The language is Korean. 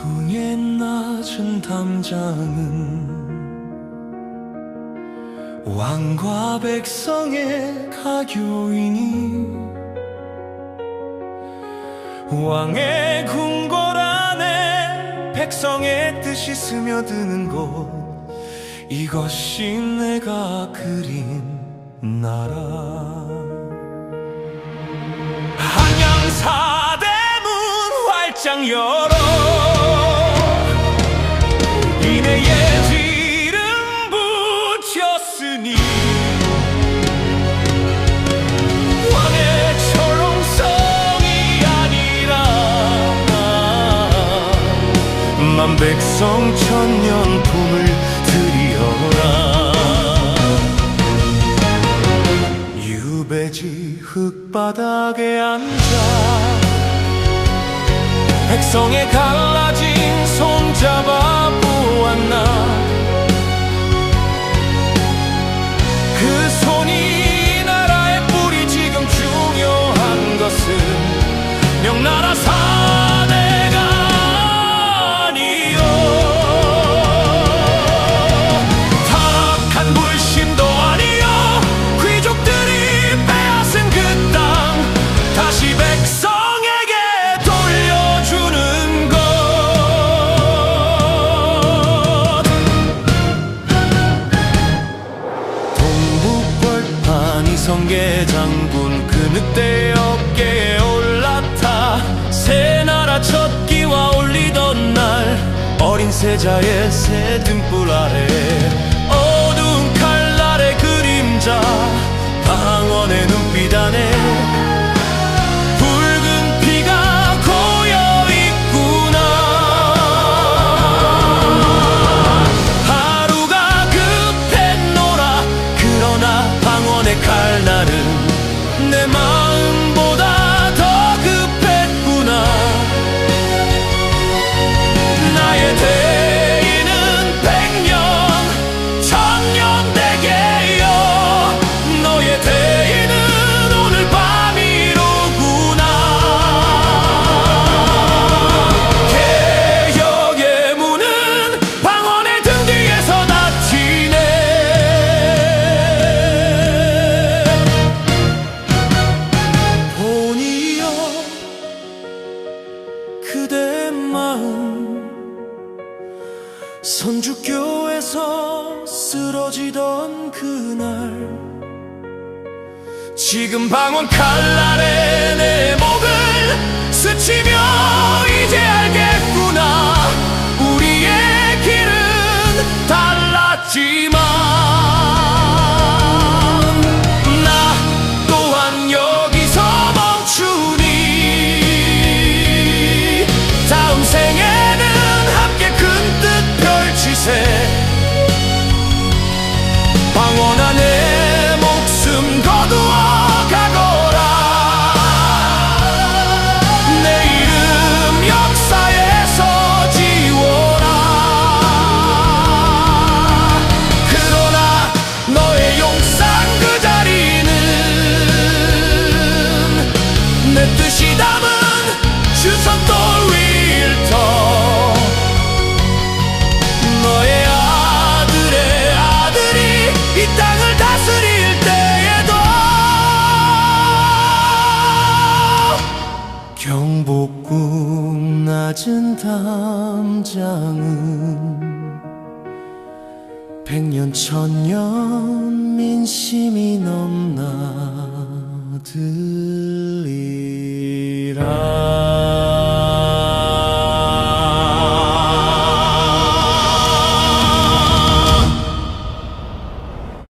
경복궁의 낮은 담장은 왕과 백성의 가교이니 왕의 궁궐 안에 백성의 뜻이 스며드는 곳. 이것이 내가 그린 나라. 한양사대문 활짝 열어 백성 천년 품을 들이어라. 유배지 흙바닥에 앉아 백성의 갈라진 성계 장군 그 늑대 어깨에 올라타 새 나라 첫 끼와 올리던 날 어린 세자의 새 등불 아래 어두운 칼날의 그림자 방언의 선주교에서 쓰러지던 그날 지금 방언 칼날에 내 목을 스치며 낮은 담장은 백년 천년 민심이 넘나들리라